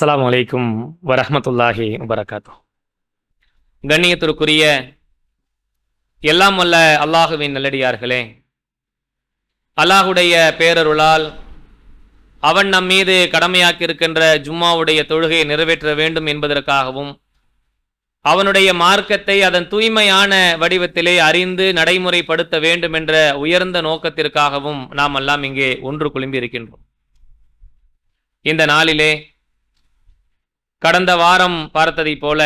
அஸ்லாம் வலைக்கும் வரமத்துல்லாஹி வபரகாத்து கண்ணியத்திற்குரிய எல்லாம் வல்ல அல்லாஹுவின் நல்லடியார்களே அல்லாஹுடைய பேரருளால் அவன் நம் மீது கடமையாக்கியிருக்கின்ற ஜும்மாவுடைய தொழுகையை நிறைவேற்ற வேண்டும் என்பதற்காகவும் அவனுடைய மார்க்கத்தை அதன் தூய்மையான வடிவத்திலே அறிந்து நடைமுறைப்படுத்த வேண்டும் என்ற உயர்ந்த நோக்கத்திற்காகவும் நாம் எல்லாம் இங்கே ஒன்று குழும்பி இருக்கின்றோம் இந்த நாளிலே கடந்த வாரம் பார்த்ததைப் போல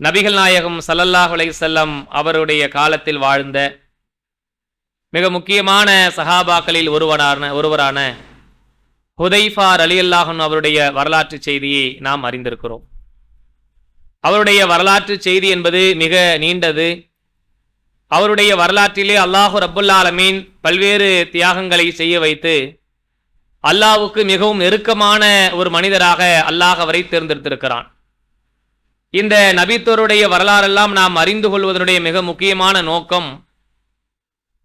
நபிகள் நாயகம் சல்லல்லாஹுலை செல்லம் அவருடைய காலத்தில் வாழ்ந்த மிக முக்கியமான சஹாபாக்களில் ஒருவரான ஒருவரான ஹுதைஃபார் அலி அல்லாஹன் அவருடைய வரலாற்று செய்தியை நாம் அறிந்திருக்கிறோம். அவருடைய வரலாற்று செய்தி என்பது மிக நீண்டது. அவருடைய வரலாற்றிலே அல்லாஹு ரப்புல்லா அலமீன் பல்வேறு தியாகங்களை செய்ய வைத்து அல்லாவுக்கு மிகவும் நெருக்கமான ஒரு மனிதராக அல்லாஹ் அவரை தேர்ந்தெடுத்திருக்கிறான். இந்த நபித்தோருடைய வரலாறெல்லாம் நாம் அறிந்து கொள்வதனுடைய மிக முக்கியமான நோக்கம்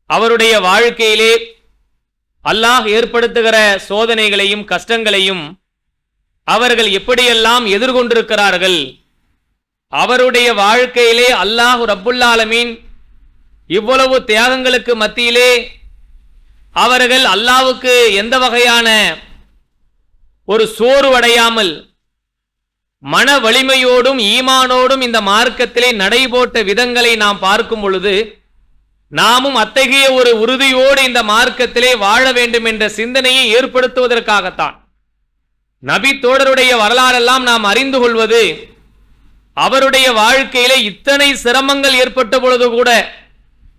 அவருடைய வாழ்க்கையிலே அல்லாஹ் ஏற்படுத்துகிற சோதனைகளையும் கஷ்டங்களையும் அவர்கள் எப்படியெல்லாம் எதிர்கொண்டிருக்கிறார்கள் அவருடைய வாழ்க்கையிலே அல்லாஹ் ரப்புல்லாலமீன் இவ்வளவு தியாகங்களுக்கு மத்தியிலே அவர்கள் அல்லாவுக்கு எந்த வகையான ஒரு சோர்வடையாமல் மன வலிமையோடும் ஈமானோடும் இந்த மார்க்கத்திலே நடைபோட்ட விதங்களை நாம் பார்க்கும் பொழுது நாமும் அத்தகைய ஒரு உறுதியோடு இந்த மார்க்கத்திலே வாழ வேண்டும் என்ற சிந்தனையை ஏற்படுத்துவதற்காகத்தான். நபி தோழருடைய வரலாறெல்லாம் நாம் அறிந்து கொள்வது அவருடைய வாழ்க்கையிலே இத்தனை சிரமங்கள் ஏற்பட்ட பொழுது கூட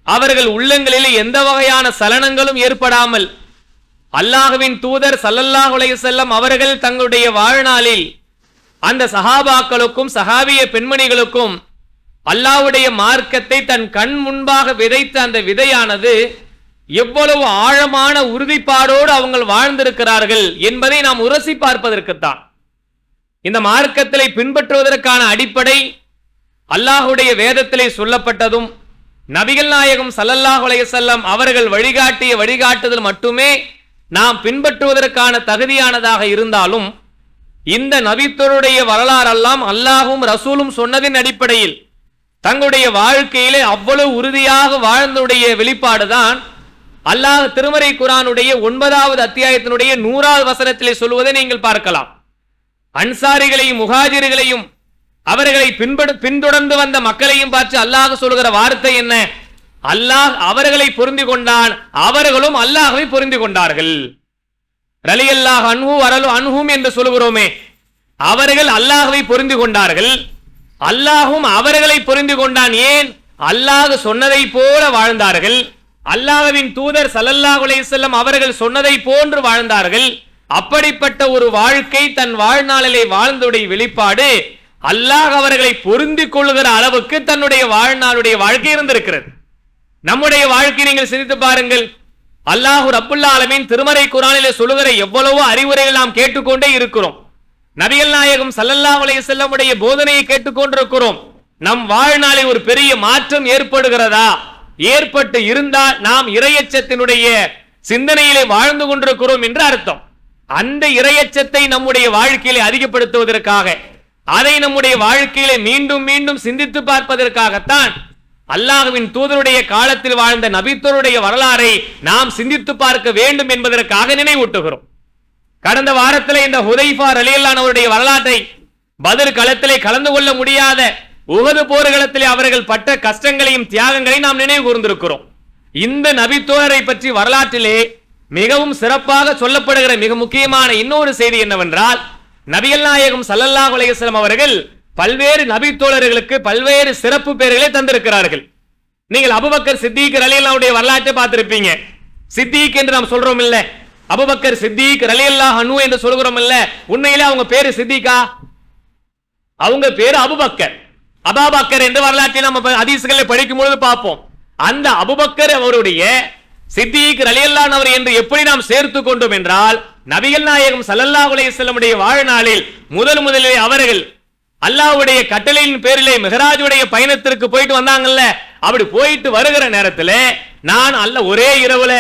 அவர்கள் உள்ளங்களில் எந்த வகையான சலனங்களும் ஏற்படாமல் அல்லாஹுவின் தூதர் சல்லல்லாஹு செல்லம் அவர்கள் தங்களுடைய வாழ்நாளில் அந்த சஹாபாக்களுக்கும் சஹாபிய பெண்மணிகளுக்கும் அல்லாவுடைய மார்க்கத்தை தன் கண் முன்பாக விதைத்த அந்த விதையானது எவ்வளவு ஆழமான உறுதிப்பாடோடு அவங்க வாழ்ந்திருக்கிறார்கள் என்பதை நாம் உரசி பார்ப்பதற்குத்தான். இந்த மார்க்கத்திலே பின்பற்றுவதற்கான அடிப்படை அல்லாஹுடைய வேதத்திலே சொல்லப்பட்டதும் நபிகள் நாயகம் சல்லல்லாஹ் செல்லம் அவர்கள் வழிகாட்டிய வழிகாட்டுதல் மட்டுமே நாம் பின்பற்றுவதற்கான தகுதியானதாக இருந்தாலும் இந்த நபித்தருடைய வரலாறெல்லாம் அல்லாஹும் ரசூலும் சொன்னதின் அடிப்படையில் தங்களுடைய வாழ்க்கையிலே அவ்வளவு உறுதியாக வாழ்ந்தனுடைய வெளிப்பாடுதான் அல்லாஹ் திருமறை குரானுடைய ஒன்பதாவது அத்தியாயத்தினுடைய நூறாவது வசனத்திலே சொல்வதை நீங்கள் பார்க்கலாம். அன்சாரிகளையும் முகாஜிர்களையும் அவர்களை பின்படு பின்தொடர்ந்து வந்த மக்களையும் பார்த்து அல்லாஹ் சொல்கிற வார்த்தை என்ன? அல்லாஹ் அவர்களை பொருந்தி கொண்டான் அவர்களும் அல்லாஹ்வை பொருந்தி கொண்டார்கள். ரலி அல்லாஹ் அன்ஹு அரலு அன்ஹும் என்று சொல்கிறோமே அவர்கள் அல்லாஹ்வை பொருந்தி கொண்டார்கள். அல்லாஹும் அவர்களை பொருந்தி கொண்டான் ஏன்? அல்லாஹ் சொன்னதை போல வாழ்ந்தார்கள். அல்லாஹவின் தூதர் சல்லல்லாஹ் அலைஹி அவர்கள் சொன்னதை போன்று வாழ்ந்தார்கள். அப்படிப்பட்ட ஒரு வாழ்க்கை தன் வாழ்நாளிலே வாழ்ந்துடைய வெளிப்பாடு அல்லாஹ் அவர்களை பொருந்தி கொள்ளுகிற அளவுக்கு தன்னுடைய வாழ்நாளுடைய வாழ்க்கை இருந்திருக்கிறது. நம்முடைய வாழ்க்கை நீங்கள் சிந்தித்து பாருங்கள். அல்லாஹு ரப்புல்லா அலமின் திருமறை குரானில சொல்லுகிற எவ்வளவோ அறிவுரைகள் நாம் கேட்டுக்கொண்டே இருக்கிறோம். நபிகள் நாயகம் சல்லல்லா அலைஹி செல்லமுடைய போதனையை கேட்டுக்கொண்டிருக்கிறோம். நம் வாழ்நாளில் ஒரு பெரிய மாற்றம் ஏற்படுகிறதா? ஏற்பட்டு இருந்தால் நாம் இரையச்சத்தினுடைய சிந்தனையிலே வாழ்ந்து கொண்டிருக்கிறோம் என்று அர்த்தம். அந்த இரையச்சத்தை நம்முடைய வாழ்க்கையிலே அதிகப்படுத்துவதற்காக அதை நம்முடைய வாழ்க்கையிலே மீண்டும் மீண்டும் சிந்தித்து பார்ப்பதற்காகத்தான் அல்லாஹுவின் தூதருடைய காலத்தில் வாழ்ந்த நபித்தருடைய வரலாறை நாம் சிந்தித்து பார்க்க வேண்டும் என்பதற்காக நினைவூட்டுகிறோம். கடந்த வாரத்தில் இந்த ஹுதைஃபா ரலியல்லானவருடைய வரலாற்றை பதில் களத்திலே கலந்து கொள்ள முடியாத உகது போர்களத்திலே அவர்கள் பட்ட கஷ்டங்களையும் தியாகங்களையும் நாம் நினைவு கூர்ந்திருக்கிறோம். இந்த நபித்தோழரை பற்றி வரலாற்றிலே மிகவும் சிறப்பாக சொல்லப்படுகிற மிக முக்கியமான இன்னொரு செய்தி என்னவென்றால் நபிகள் நாயகம் சல்லல்லா அலைஹி அவர்கள் பல்வேறு நபித்தோழர்களுக்கு பல்வேறு சிறப்பு பெயர்களை தந்திருக்கிறார்கள். நீங்கள் அபுபக்கர் சித்திக் ரலியல்லாவுடைய வரலாற்றை பார்த்திருப்பீங்க. சித்திக் என்று நாம் சொல்றோம் இல்ல அபுபக்கர் சித்திக் ரலியல்லா ஹனு என்று சொல்கிறோம் இல்ல உண்மையிலே அவங்க பேரு சித்திகா அவங்க பேரு அபுபக்கர். அபாபக்கர் என்று வரலாற்றை நம்ம அதிசுகளை படிக்கும் பொழுது பார்ப்போம். அந்த அபுபக்கர் அவருடைய சித்திக் ரலியல்லான் அவர் என்று எப்படி நாம் சேர்த்து கொண்டோம் என்றால் நபிகள் நாயகம் சல்லல்லாஹு அலைஹி வாழ்நாளில் முதல் முதலிலே அவர்கள் அல்லாஹ்வுடைய கட்டளையின் பேரிலே மெஹராஜுடைய பயணத்திற்கு போயிட்டு வந்தாங்கல்ல. அப்படி போயிட்டு வருகிற நேரத்தில் நான் அல்ல ஒரே இரவுல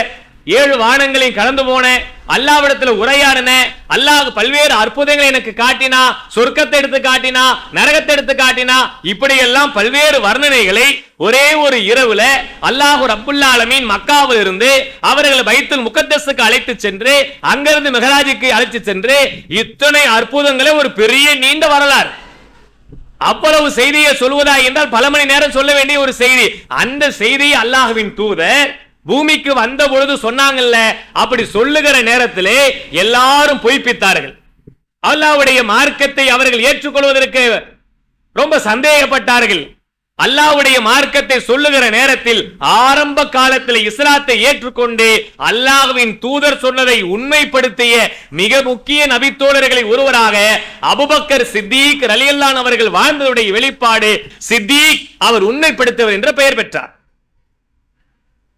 ஏழு வானங்களையும் கடந்து போனேன் அல்லாவிடத்துல உரையாடின அல்லாஹ் பல்வேறு அற்புதங்களை எனக்கு காட்டினா சொர்க்கத்தை எடுத்து காட்டினா நரகத்தை எடுத்து காட்டினா இப்படி எல்லாம் பல்வேறு வர்ணனைகளை ஒரே ஒரு இரவுல அல்லாஹு ரப்புல்லா ஆலமீன் மக்காவில் இருந்து அவர்களை பைத்துல் முகத்தஸுக்கு அழைத்து சென்று அங்கிருந்து மெகராஜுக்கு அழைத்து சென்று இத்தனை அற்புதங்களை ஒரு பெரிய நீண்ட வரலாறு. அவ்வளவு செய்தியை சொல்வதா என்றால் பல மணி நேரம் சொல்ல வேண்டிய ஒரு செய்தி. அந்த செய்தியை அல்லாஹுவின் தூதர் பூமிக்கு வந்த பொழுது சொன்னாங்கல்ல அப்படி சொல்லுகிற நேரத்திலே எல்லாரும் பொய்ப்பித்தார்கள். அல்லாஹ்வுடைய மார்க்கத்தை அவர்கள் ஏற்றுக்கொள்வதற்கு ரொம்ப சந்தேகப்பட்டார்கள். அல்லாஹ்வுடைய மார்க்கத்தை சொல்லுகிற நேரத்தில் ஆரம்ப காலத்தில் இஸ்லாத்தை ஏற்றுக்கொண்டு அல்லாஹ்வின் தூதர் சொன்னதை உண்மைப்படுத்திய மிக முக்கிய நபித்தோழர்களை ஒருவராக அபுபக்கர் சித்திக் ரலியல்லான் அவர்கள் வாழ்ந்ததுடைய வெளிப்பாடு சித்திக் அவர் உண்மைப்படுத்தவர் என்ற பெயர் பெற்றார்.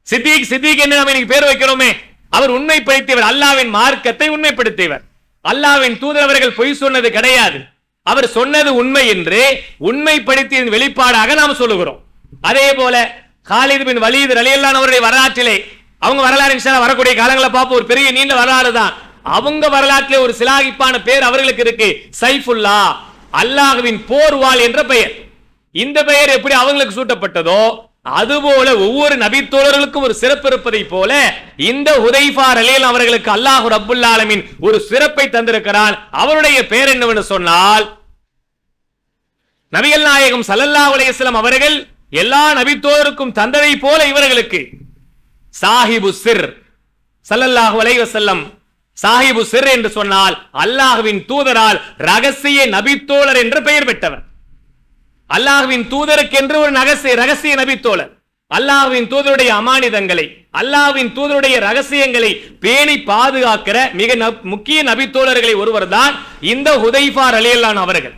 சித்திக் சித்திக் என்று நம்ம இன்னைக்கு பேர் வைக்கிறோமே? அவர் உண்மைப்படுத்தியவர் அல்லாவின் மார்க்கத்தை உண்மைப்படுத்தியவர் அல்லாவின் தூதரவர்கள் பொய் சொன்னது கிடையாது. அவர் சொன்னது உண்மை என்று உண்மைப்படுத்திய வெளிப்பாடாக நாம் சொல்லுகிறோம். அதே போல காலிது பின் வலீத் ரலியல்லான் அவருடைய வரலாற்றிலே அவங்க வரலாறு வரக்கூடிய காலங்களை பார்ப்போம். ஒரு பெரிய நீண்ட வரலாறு தான். அவங்க வரலாற்றிலே ஒரு சிலாகிப்பான பேர் அவர்களுக்கு இருக்கு. சைஃபுல்லா அல்லாஹுவின் போர்வால் என்ற பெயர். இந்த பெயர் எப்படி அவங்களுக்கு சூட்டப்பட்டதோ அதுபோல ஒவ்வொரு நபித்தோழர்களுக்கும் ஒரு சிறப்பு இருப்பதை போல இந்த ஹுதைஃபா அலையில் அவர்களுக்கு அல்லாஹு ரப்புல் ஒரு சிறப்பை தந்திருக்கிறான். அவருடைய பெயர் என்னவென்று சொன்னால் நபிகள் நாயகம் சல்லல்லா அலைஹி அவர்கள் எல்லா நபித்தோழருக்கும் தந்ததை போல இவர்களுக்கு சாஹிபு சிர் சல்லல்லாஹு அலைவசல்லம் சாஹிபு சிர் என்று சொன்னால் அல்லாஹுவின் தூதரால் ரகசிய நபித்தோழர் என்று பெயர் பெற்றவர். அல்லாஹுவின் தூதருக்கு என்று ஒரு ரகசிய ரகசிய நபித்தோழர். அல்லாஹ்வின் தூதருடைய அமானிதங்களை அல்லாஹ்வின் தூதருடைய ரகசியங்களை பேணி பாதுகாக்கிற மிக முக்கிய நபித்தோழர்களை ஒருவர் தான் இந்த ஹுதைஃபார் அலியல்லான் அவர்கள்.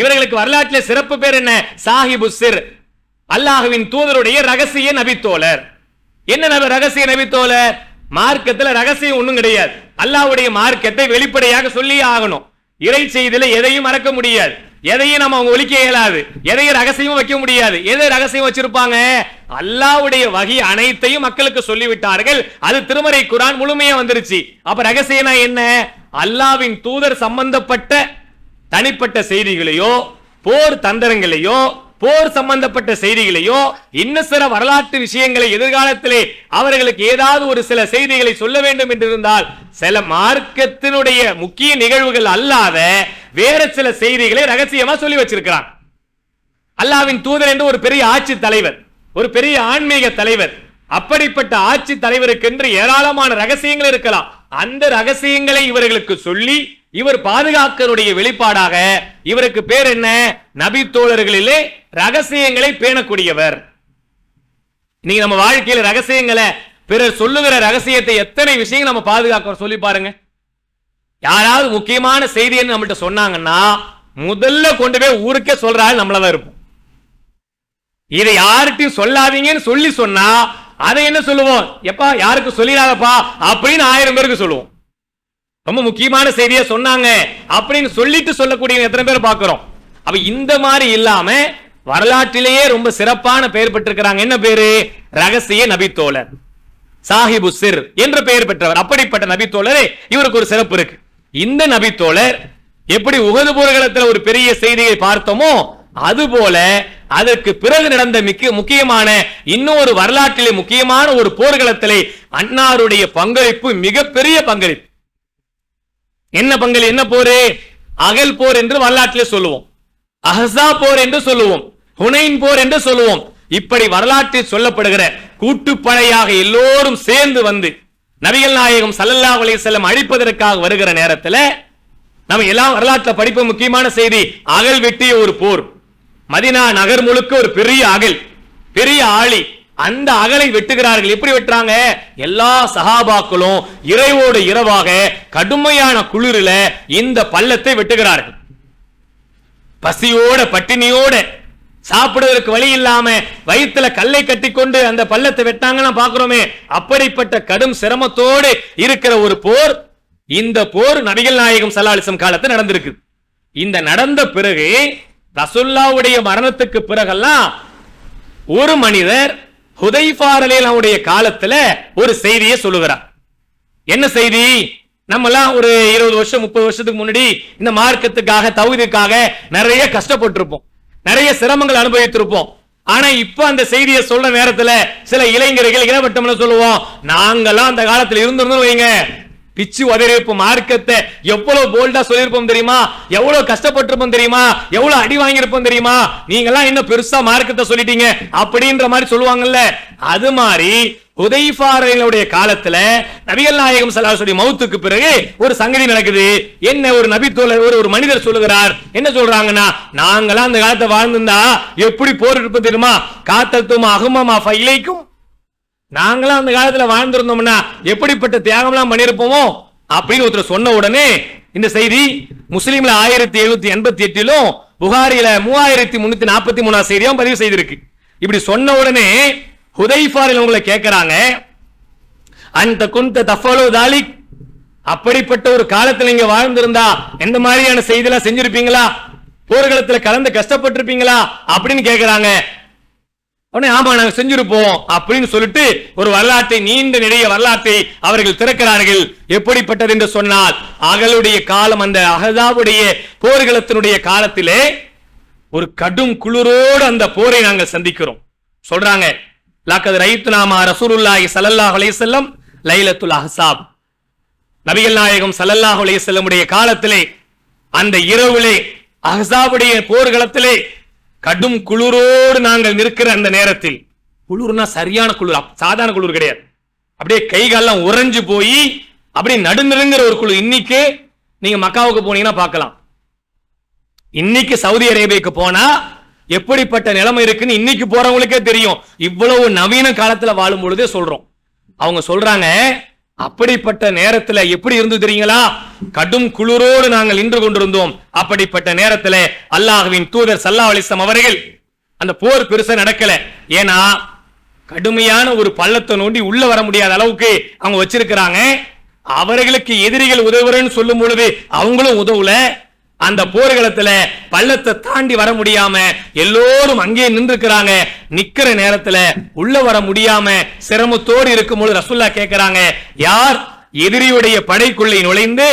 இவர்களுக்கு வரலாற்றில் சிறப்பு பேர் என்ன? சாஹிபு சிர். அல்லாஹ்வின் தூதருடைய ரகசிய நபித்தோழர். என்ன நபி ரகசிய நபித்தோழர்? மார்க்கத்துல ரகசியம் ஒண்ணும் கிடையாது. அல்லாஹ்வுடைய மார்க்கத்தை வெளிப்படையாக சொல்லி ஆகணும். இறை செய்தியில எதையும் மறக்க முடியாது. எதையும் நம்ம அவங்க ஒலிக்க இயலாது. எதையும் ரகசியமும் வைக்க முடியாது. எதை ரகசியம் வச்சிருப்பாங்க? அல்லாவுடைய வகை அனைத்தையும் மக்களுக்கு சொல்லிவிட்டார்கள். அது திருமறை குரான் முழுமையா வந்துருச்சு. அப்ப ரகசியம்னா என்ன? அல்லாவின் தூதர் சம்பந்தப்பட்ட தனிப்பட்ட செய்திகளையோ போர் தந்திரங்களையோ போர் சம்பந்தப்பட்ட செய்திகளையோ இன்னும் சில வரலாற்று விஷயங்களை எதிர்காலத்திலே அவர்களுக்கு ஏதாவது ஒரு சில செய்திகளை சொல்ல வேண்டும் என்று இருந்தால் சில மார்க்கத்தினுடைய முக்கிய நிகழ்வுகள் அல்லாத வேற சில செய்திகளை ரகசியமா சொல்லி வச்சிருக்கிறான். அல்லாவின் தூதர் என்று ஒரு பெரிய ஆட்சி தலைவர் ஒரு பெரிய ஆன்மீக தலைவர் அப்படிப்பட்ட ஆட்சி தலைவருக்கென்று ஏராளமான ரகசியங்கள் இருக்கலாம். அந்த ரகசியங்களை இவர்களுக்கு சொல்லி இவர் பாதுகாக்கருடைய வெளிப்பாடாக இவருக்கு பேர் என்ன? நபி தோழர்களிலே ரகசியங்களை பேணக்கூடியவர். நீங்க நம்ம வாழ்க்கையில் ரகசியங்களை பிறர் சொல்லுகிற ரகசியத்தை எத்தனை விஷயங்கள் நம்ம பாதுகாக்க சொல்லி பாருங்க. யாராவது முக்கியமான செய்தின்னு நம்மள்ட்ட சொன்னாங்கன்னா முதல்ல கொண்டு போய் ஊருக்கே சொல்றாரு நம்மளதான் இருப்போம். இதை யார்கிட்டையும் சொல்லாதீங்கன்னு சொல்லி சொன்னா அதை என்ன சொல்லுவோம்? எப்பா யாருக்கு சொல்லிடாதப்பா? அப்படின்னு ஆயிரம் பேருக்கு சொல்லுவோம். ரொம்ப முக்கியமான செய்தியை சொன்னாங்க அப்படின்னு சொல்லிட்டு சொல்லக்கூடிய எத்தனை பேர் பார்க்கிறோம். அப்ப இந்த மாதிரி இல்லாம வரலாற்றிலேயே ரொம்ப சிறப்பான பெயர் பெற்றிருக்கிறாங்க. என்ன பேரு? ரகசிய நபித்தோழர். சாஹிபு சிர் என்ற பெயர் பெற்றவர். அப்படிப்பட்ட நபித்தோழரே இவருக்கு ஒரு சிறப்பு இருக்கு. இந்த நபித்தோழர் எப்படி உகது போர்க்களத்தில் ஒரு பெரிய செய்தியை பார்த்தோமோ அதுபோல அதற்கு பிறகு நடந்த மிக்க முக்கியமான இன்னொரு வரலாற்றிலே முக்கியமான ஒரு போர்க்களத்திலே அன்னாருடைய பங்களிப்பு மிகப்பெரிய பங்களிப்பு. என்ன பங்கு என்ன போரு? அகல் போர் என்று வரலாற்றிலே சொல்லுவோம். அஹசா போர் என்று சொல்லுவோம். ஹுனைன் போர் என்று சொல்லுவோம். இப்படி வரலாற்றில் சொல்லப்படுகிற கூட்டுப்படையாக எல்லோரும் சேர்ந்து வந்து நபிகள் நாயகம் சல்லல்லா அலி செல்லம் அழிப்பதற்காக வருகிற நேரத்தில் நம்ம எல்லாம் வரலாற்றில் படிப்பு முக்கியமான செய்தி அகல் வெட்டிய ஒரு போர். மதினா நகர் முழுக்க ஒரு பெரிய அகல் பெரிய ஆளி அந்த அகலை வெட்டுகிறார்கள். எப்படி வெட்டுறாங்க? எல்லா சகாபாக்களும் இறைவோடு இரவாக கடுமையான குளிரில இந்த பள்ளத்தை வெட்டுகிறார்கள். பசியோட பட்டினியோட சாப்பிடுவதற்கு வழி இல்லாம வயித்துல கல்லை கட்டிக்கொண்டு அந்த பள்ளத்தை வெட்டாங்கன்னா பாக்குறோமே அப்படிப்பட்ட கடும் சிரமத்தோடு இருக்கிற ஒரு போர் இந்த போர் நபிகள் நாயகம் சல்லாலிசம் காலத்தில் நடந்திருக்கு. இந்த நடந்த பிறகு ரசுல்லாவுடைய மரணத்துக்கு பிறகெல்லாம் ஒரு மனிதர் ஹுதைஃபாரலேனுடைய காலத்துல ஒரு செய்தியை சொல்லுகிறார். என்ன செய்தி? நம்மலாம் ஒரு இருபது வருஷம் முப்பது வருஷத்துக்கு முன்னாடி இந்த மார்க்கத்துக்காக தகுதிக்காக நிறைய கஷ்டப்பட்டிருப்போம். நிறைய சிரமங்கள் அனுபவித்திருப்போம். ஆனா இப்ப அந்த செய்தியை சொல்ற நேரத்துல சில இளைஞர்கள் இளவட்டம்னு சொல்லுவோம்? நாங்கெல்லாம் அந்த காலத்துல இருந்திருந்தோம் வைங்க. பிச்சு உதறியிருப்போம். மார்க்கத்தை எவ்வளவு போல்டா சொல்லியிருப்போம் தெரியுமா? எவ்வளவு கஷ்டப்பட்டிருப்போம் தெரியுமா? எவ்வளவு அடி வாங்கியிருப்போம் தெரியுமா? நீங்கெல்லாம் என்ன பெருசா மார்க்கத்தை சொல்லிட்டீங்க அப்படின்ற மாதிரி சொல்லுவாங்கல்ல. அது மாதிரி உதைஃபாரனுடைய காலத்துல நபிகள் நாயகம் சலாசுடைய மௌத்துக்கு பிறகு ஒரு சங்கதி நடக்குது. என்ன ஒரு நபி தோழர் ஒரு ஒரு மனிதர் சொல்லுகிறார். என்ன சொல்றாங்கன்னா நாங்களாம் அந்த காலத்தை வாழ்ந்திருந்தா எப்படி போர் இருப்பது தெரியுமா? காத்தத்துவம் அகுமமா ஃபைலைக்கும் நாங்களாம் அந்த காலத்துல வாழ்ந்திருந்தோம்னா எப்படிப்பட்ட தியாகம்லாம் பண்ணியிருப்போமோ அப்படின்னு ஒருத்தர் சொன்ன உடனே இந்த செய்தி முஸ்லீம்ல ஆயிரத்தி எழுநூத்தி எண்பத்தி எட்டிலும் புகாரில மூவாயிரத்தி முன்னூத்தி நாற்பத்தி மூணாம் செய்தியும் பதிவு செய்திருக்கு. இப்படி சொன்ன உடனே ஹுதைஃபாரில் உங்களை கேட்கிறாங்க அந்த குந்த தஃபலோ தாலிக். அப்படிப்பட்ட ஒரு காலத்துல நீங்க வாழ்ந்திருந்தா எந்த மாதிரியான செய்திலாம் செஞ்சிருப்பீங்களா? போர்க்களத்துல கலந்து கஷ்டப்பட்டிருப்பீங்களா? அப்படின்னு கேக்குறாங்க உடனே ஆமா நாங்க செஞ்சிருப்போம் அப்படின்னு சொல்லிட்டு ஒரு வரலாற்றை நீண்ட நிறைய வரலாற்றை அவர்கள் திறக்கிறார்கள். எப்படிப்பட்டது என்று சொன்னால் அகலுடைய காலம் அந்த அகதாவுடைய போர்களத்தினுடைய காலத்திலே ஒரு கடும் குளிரோடு அந்த போரை நாங்கள் சந்திக்கிறோம். சொல்றாங்க லாக்கது ரைத்து நாமா ரசூலுல்லாஹி ஸல்லல்லாஹு அலைஹி லைலத்துல் அஹசாப் நபிகள் நாயகம் ஸல்லல்லாஹு அலைஹி வஸல்லமுடைய காலத்திலே அந்த இரவிலே அஹசாவுடைய போர்களத்திலே கடும் குளிரோடு நாங்கள் நிற்கிற அந்த நேரத்தில் குளிர்னா சரியான குளிர் சாதாரண குளிர் கிடையாது. அப்படியே கை காலெல்லாம் உறைஞ்சு போய் அப்படியே நடுநிறுங்கிற ஒரு குழு இன்னைக்கு நீங்க மக்காவுக்கு போனீங்கன்னா பார்க்கலாம். இன்னைக்கு சவுதி அரேபியாக்கு போனா எப்படிப்பட்ட நிலைமை இருக்குன்னு இன்னைக்கு போறவங்களுக்கே தெரியும். இவ்வளவு நவீன காலத்துல வாழும் பொழுதே சொல்றோம். அவங்க சொல்றாங்க அப்படிப்பட்ட நேரத்துல எப்படி இருந்து தெரியுங்களா? கடும் குளிரோடு நாங்கள் நின்று கொண்டிருந்தோம். அப்படிப்பட்ட நேரத்தில் அல்லாஹுவின் தூதர் சல்லா அலிஸ்லாம் அவர்கள் அந்த போர் பெருசா நடக்கல. ஏன்னா கடுமையான ஒரு பள்ளத்தை நோண்டி உள்ள வர முடியாத அளவுக்கு அவங்க வச்சிருக்கிறாங்க. அவர்களுக்கு எதிரிகள் உதவுறேன்னு சொல்லும் பொழுது அவங்களும் உதவல. அந்த போர்களத்துல பள்ளத்தை தாண்டி வர முடியாம எல்லோரும் அங்கே நின்றுக்கிறாங்க. நிக்கிற நேரத்துல உள்ள வர முடியாம சிரமத்தோடு இருக்கும் பொழுது ரசுல்லா கேட்கிறாங்க யார் எதிரியுடைய படைக்குள்ளே நுழைந்து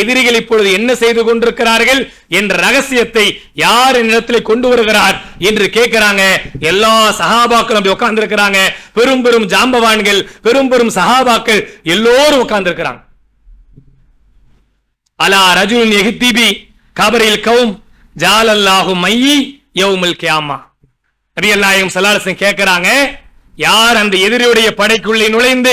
எதிரிகள் இப்பொழுது என்ன செய்து கொண்டிருக்கிறார்கள் என்ற ரகசியத்தை யார் என்னிடத்திலே கொண்டு வருகிறார் என்று கேட்கிறாங்க. எல்லா சகாபாக்களும் அப்படி உட்கார்ந்து இருக்கிறாங்க பெரும் பெரும் ஜாம்பவான்கள் பெரும் பெரும் சகாபாக்கள் எல்லோரும் உட்கார்ந்து இருக்கிறாங்க அலா ரஜுலின் எகித்திபி கபரில் கவும் ஜாலல்லாஹு மையி யௌமுல் கியாமா. நபி அல்லாயும் சலாலசன் கேட்கிறாங்க யார் அந்த எதிரியுடைய படைக்குள்ளே நுழைந்து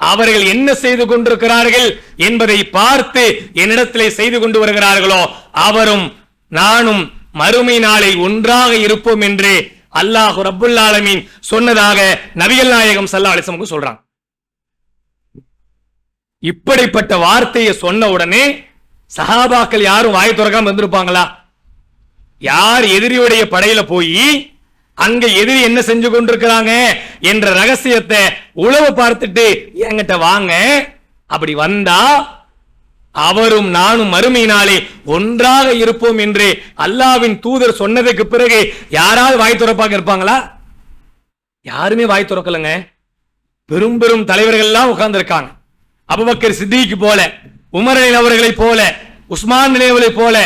அவர்கள் என்ன செய்து கொண்டிருக்கிறார்கள் என்பதை பார்த்து என்னிடத்திலே செய்து கொண்டு வருகிறார்களோ அவரும் நானும் மறுமை நாளை ஒன்றாக இருப்போம் என்று அல்லாஹு ரபுல் ஆலமீன் சொன்னதாக நபிகள் நாயகம் சல்லா அலிசமுக்கு சொல்றாங்க. இப்படிப்பட்ட வார்த்தையை சொன்ன உடனே சஹாபாக்கள் யாரும் வாய் திறக்காம இருந்திருப்பாங்களா? யார் எதிரியுடைய படையில போய் அங்க எதிரி என்ன செஞ்சு கொண்டிருக்கிறாங்க என்ற ரகசியத்தை உழவு பார்த்துட்டு என்கிட்ட வாங்க. அப்படி வந்தா அவரும் நானும் மறுமையினாலே ஒன்றாக இருப்போம் என்று அல்லாவின் தூதர் சொன்னதுக்கு பிறகு யாராவது வாய் துறப்பாக இருப்பாங்களா? யாருமே வாய் திறக்கலங்க. பெரும் பெரும் தலைவர்கள்லாம் எல்லாம் உட்கார்ந்திருக்காங்க. அபுபக்கர் சித்திக்கு போல உமர் அலி அவர்களை போல உஸ்மான் நிலைவலை போல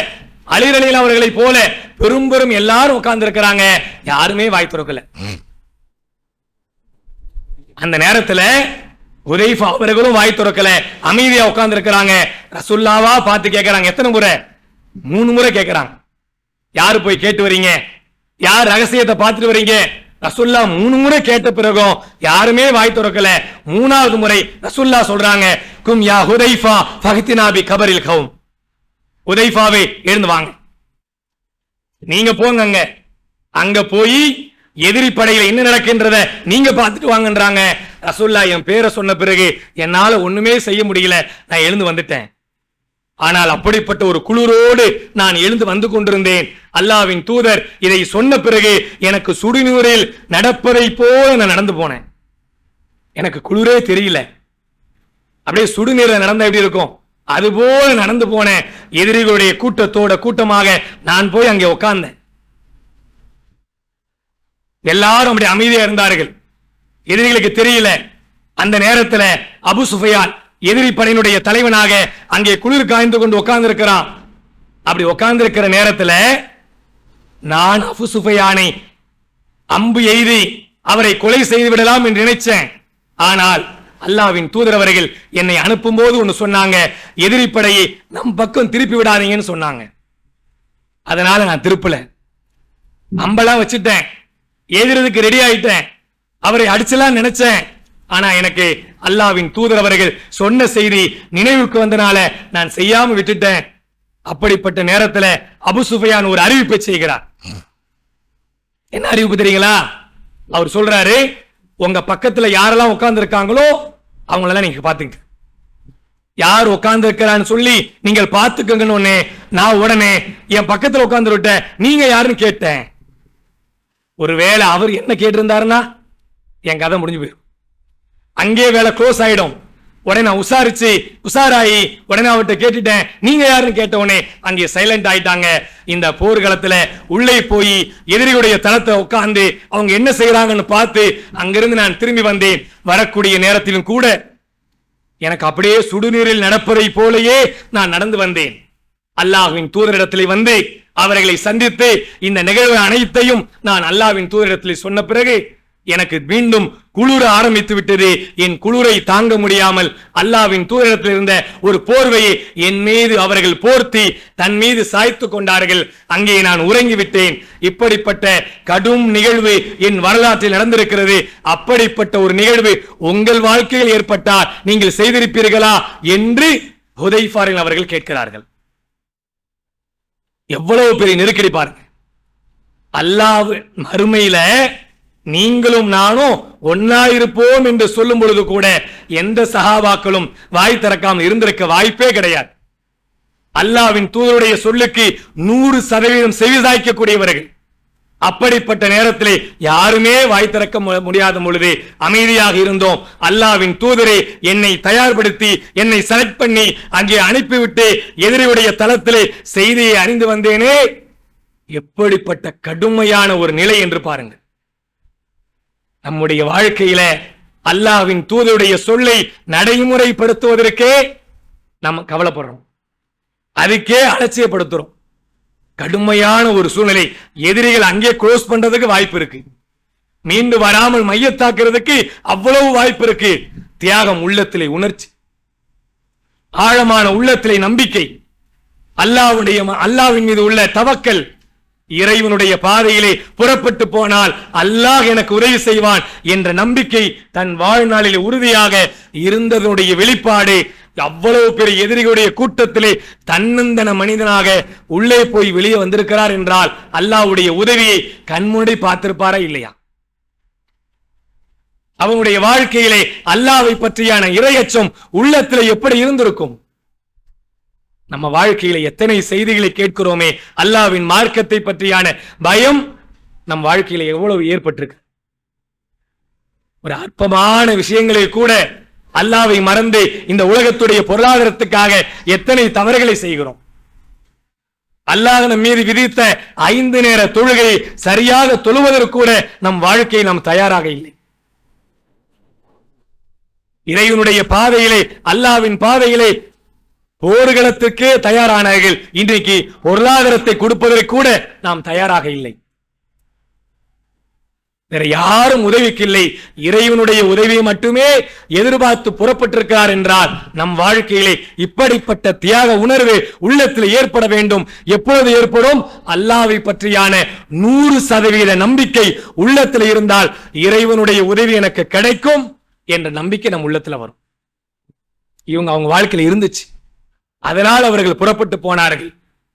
அலிர் அலி அவர்களை போல பெரும் பெரும் எல்லாரும் உட்கார்ந்து இருக்கிறாங்க யாருமே வாய் திறக்கல. அந்த நேரத்துல உதைஃபா அவர்களும் வாய் திறக்கல. அமைதியா உட்கார்ந்து இருக்கிறாங்க ரசுல்லாவா பார்த்து கேட்கறாங்க எத்தனை முறை? மூணு முறை கேட்கறாங்க யாரு போய் கேட்டு வரீங்க? யார் ரகசியத்தை பார்த்துட்டு வரீங்க? ரசுல்லா மூணு முறை கேட்ட பிறகும் யாருமே வாய் திறக்கல. மூணாவது முறை ரசுல்லா சொல்றாங்க கும் யா ஹுதைஃபா ஃபஹ்தினாபி கபரில் கவும் உதைஃபாவே எழுந்து வாங்க. நீங்க போங்க அங்க அங்க போய் எதிரி படையில என்ன நடக்கின்றத நீங்க பார்த்துட்டு வாங்கன்றாங்க. ரசுல்லா என் பேரை சொன்ன பிறகு என்னால ஒண்ணுமே செய்ய முடியல. நான் எழுந்து வந்துட்டேன். ஆனால் அப்படிப்பட்ட ஒரு குளிரோடு நான் எழுந்து வந்து கொண்டிருந்தேன். அல்லாவின் தூதர் இதை சொன்ன பிறகு எனக்கு சுடுநீரில் நடப்பதை போல நான் நடந்து போனேன். எனக்கு குளிரே தெரியல. அப்படியே சுடுநீரில் நடந்தா எப்படி இருக்கும்? அதுபோல நடந்து போனேன் எதிரிகளுடைய கூட்டத்தோட கூட்டமாக நான் போய் அங்கே உட்கார்ந்தேன் எல்லாரும் அப்படி அமைதியா இருந்தார்கள். எதிரிகளுக்கு தெரியல. அந்த நேரத்தில் அபு சுஃபையான் எதிரி படையினுடைய தலைவனாக அங்கே குளிர் காய்ந்து கொண்டு உட்கார்ந்து இருக்கிறான் அப்படி உட்கார்ந்து இருக்கிற நான் அபு சுஃபையானை அம்பு எய்தி அவரை கொலை செய்து விடலாம் என்று நினைச்சேன். ஆனால் அல்லாவின் தூதர் அவர்கள் என்னை அனுப்பும் போது ஒன்று சொன்னாங்க. எதிரிப்படையை நம் பக்கம் திருப்பி விடாதீங்கன்னு சொன்னாங்க. அதனால நான் திருப்பல. அம்பெல்லாம் வச்சுட்டேன். எழுதுறதுக்கு ரெடி ஆயிட்டேன். அவரை அடிச்சலாம் நினைச்சேன். ஆனா எனக்கு அல்லாவின் தூதர் அவர்கள் சொன்ன செய்தி நினைவுக்கு வந்தனால நான் செய்யாம விட்டுட்டேன். அப்படிப்பட்ட நேரத்தில் அபு சுஃபியான் ஒரு அறிவிப்பை செய்கிறார். என்ன அறிவிப்பு தெரியுங்களா? அவர் சொல்றாரு உங்க பக்கத்துல யாரெல்லாம் உட்கார்ந்து இருக்காங்களோ அவங்களெல்லாம் நீங்க பாத்துங்க யார் உட்கார்ந்து இருக்கிறான்னு சொல்லி நீங்கள் பார்த்துக்கங்கன்னு உடனே நான் உடனே என் பக்கத்தில் உட்கார்ந்து விட்டேன் நீங்க யாருன்னு கேட்டேன். ஒருவேளை அவர் என்ன கேட்டிருந்தாருன்னா என் கதை முடிஞ்சு போயிடும் அங்கே வேலை க்ளோஸ் ஆயிடும். உடனே நான் உசாரிச்சு உசாராயி உடனே அவர்கிட்ட கேட்டுட்டேன். நீங்க யாருன்னு கேட்ட உடனே அங்கே சைலண்ட் ஆயிட்டாங்க. இந்த போர்க்களத்துல உள்ளே போய் எதிரியுடைய தளத்தை உட்கார்ந்து அவங்க என்ன செய்யறாங்கன்னு பார்த்து அங்கிருந்து நான் திரும்பி வந்தேன். வரக்கூடிய நேரத்திலும் கூட எனக்கு அப்படியே சுடுநீரில் நடப்பதை போலயே நான் நடந்து வந்தேன். அல்லாஹுவின் தூதரிடத்தில் வந்து அவர்களை சந்தித்து இந்த நிகழ்வு அனைத்தையும் நான் அல்லாவின் தூதரிடத்தில் சொன்ன பிறகு எனக்கு மீண்டும் குளிர ஆரம்பித்து விட்டது. என் குளிரை தாங்க முடியாமல் அல்லாவின் தூரத்தில் இருந்த ஒரு போர்வையை என் மீது அவர்கள் போர்த்தி தன் மீது சாய்த்து கொண்டார்கள். அங்கே நான் உறங்கி விட்டேன் இப்படிப்பட்ட கடும் நிகழ்வு என் வரலாற்றில் நடந்திருக்கிறது. அப்படிப்பட்ட ஒரு நிகழ்வு உங்கள் வாழ்க்கையில் ஏற்பட்டால் நீங்கள் செய்திருப்பீர்களா என்று ஹுதைஃபாரில் அவர்கள் கேட்கிறார்கள். எவ்வளவு பெரிய நெருக்கடி பாருங்க. அல்லாஹ் மறுமையில நீங்களும் நானும் ஒன்னா இருப்போம் என்று சொல்லும் பொழுது கூட எந்த சகாபாக்களும் வாய் திறக்காமல் இருந்திருக்க வாய்ப்பே கிடையாது. அல்லாவின் தூதருடைய சொல்லுக்கு நூறு சதவீதம் செவிசாய்க்கக்கூடியவர்கள் அப்படிப்பட்ட நேரத்திலே யாருமே வாய் திறக்க முடியாத பொழுது அமைதியாக இருந்தோம். அல்லாவின் தூதரே என்னை தயார்படுத்தி என்னை செலக்ட் பண்ணி அங்கே அனுப்பிவிட்டு எதிரியுடைய தளத்திலே செய்தியை அறிந்து வந்தேனே. எப்படிப்பட்ட கடுமையான ஒரு நிலை என்று பாருங்கள். நம்முடைய வாழ்க்கையில அல்லாவின் தூதருடைய சொல்லை நடைமுறைப்படுத்துவதற்கே நம்ம கவலைப்படுறோம். அதுக்கே அலட்சியப்படுத்துறோம். கடுமையான ஒரு சூழ்நிலை. எதிரிகள் அங்கே க்ளோஸ் பண்றதுக்கு வாய்ப்பு இருக்கு. மீண்டு வராமல் மையத்தாக்குறதுக்கு அவ்வளவு வாய்ப்பு இருக்கு. தியாகம் உள்ளத்திலே உணர்ச்சி. ஆழமான உள்ளத்திலே நம்பிக்கை. அல்லாவுடைய அல்லாவின் மீது உள்ள தவக்கல். இறைவனுடைய பாதையிலே புறப்பட்டு போனால் அல்லாஹ் எனக்கு உதவி செய்வான் என்ற நம்பிக்கை தன் வாழ்நாளில் உறுதியாக இருந்ததனுடைய வெளிப்பாடு அவ்வளவு பெரிய எதிரிகளுடைய கூட்டத்திலே தன்னந்தன மனிதனாக உள்ளே போய் வெளியே வந்திருக்கிறார் என்றால் அல்லாஹ்வுடைய உதவியை கண்முடி பார்த்திருப்பாரா இல்லையா? அவனுடைய வாழ்க்கையிலே அல்லாவை பற்றியான இரையச்சம் உள்ளத்திலே எப்படி இருந்திருக்கும்? நம்ம வாழ்க்கையில எத்தனை செய்திகளை கேட்கிறோமே அல்லாவின் மார்க்கத்தை பற்றியான பயம் நம் வாழ்க்கையில எவ்வளவு ஏற்பட்டிருக்கு. ஒரு அற்பமான விஷயங்களில் கூட அல்லாவை மறந்து இந்த உலகத்துடைய பொருளாதாரத்துக்காக எத்தனை தவறுகளை செய்கிறோம். அல்லாஹ் நம் மீது விதித்த ஐந்து நேர தொழுகை சரியாக தொழுவதற்கு கூட நம் வாழ்க்கை நாம் தயாராக இல்லை. இறைவனுடைய பாதையிலே அல்லாவின் பாதையிலே போர்களத்துக்கே தயாரானார்கள். இன்றைக்கு பொருளாதாரத்தை கொடுப்பதற்கு கூட நாம் தயாராக இல்லை. வேற யாரும் உதவிக்கு இல்லை இறைவனுடைய உதவியை மட்டுமே எதிர்பார்த்து புறப்பட்டிருக்கிறார் என்றால் நம் வாழ்க்கையிலே இப்படிப்பட்ட தியாக உணர்வு உள்ளத்தில் ஏற்பட வேண்டும். எப்பொழுது ஏற்படும்? அல்லாவை பற்றியான நூறு சதவீத நம்பிக்கை உள்ளத்தில் இருந்தால் இறைவனுடைய உதவி எனக்கு கிடைக்கும் என்ற நம்பிக்கை நம் உள்ளத்துல வரும். இவங்க அவங்க வாழ்க்கையில இருந்துச்சு. அதனால் அவர்கள் புறப்பட்டு போனார்கள்.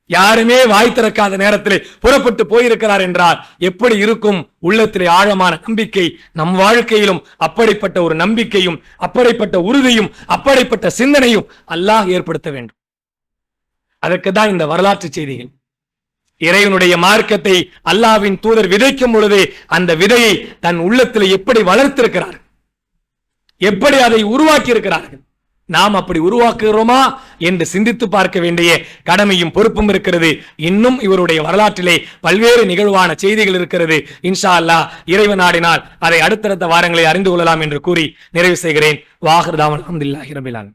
யாருமே வாய் திறக்காத நேரத்தில் புறப்பட்டு போயிருக்கிறார் என்றால் எப்படி இருக்கும் உள்ளத்திலே ஆழமான நம்பிக்கை நம் வாழ்க்கையிலும் அப்படிப்பட்ட ஒரு நம்பிக்கையும் அப்படிப்பட்ட உறுதியும் அப்படிப்பட்ட சிந்தனையும் அல்லாஹ் ஏற்படுத்த வேண்டும். அதற்கு தான் இந்த வரலாற்று செய்திகள். இறைவனுடைய மார்க்கத்தை அல்லாவின் தூதர் விதைக்கும் பொழுதே அந்த விதையை தன் உள்ளத்தில் எப்படி வளர்த்திருக்கிறார்கள்? எப்படி அதை உருவாக்கி இருக்கிறார்கள் நாம் அப்படி உருவாக்குகிறோமா என்று சிந்தித்து பார்க்க வேண்டிய கடமையும் பொறுப்பும் இருக்கிறது. இன்னும் இவருடைய வரலாற்றிலே பல்வேறு நிகழ்வான செய்திகள் இருக்கிறது. இன்ஷா அல்லாஹ் இறைவன் நாடினால் அதை அடுத்தடுத்த வாரங்களை அறிந்து கொள்ளலாம் என்று கூறி நிறைவு செய்கிறேன். வாஹர் தாமன் அஹமதுல்லாஹி ரபிலான்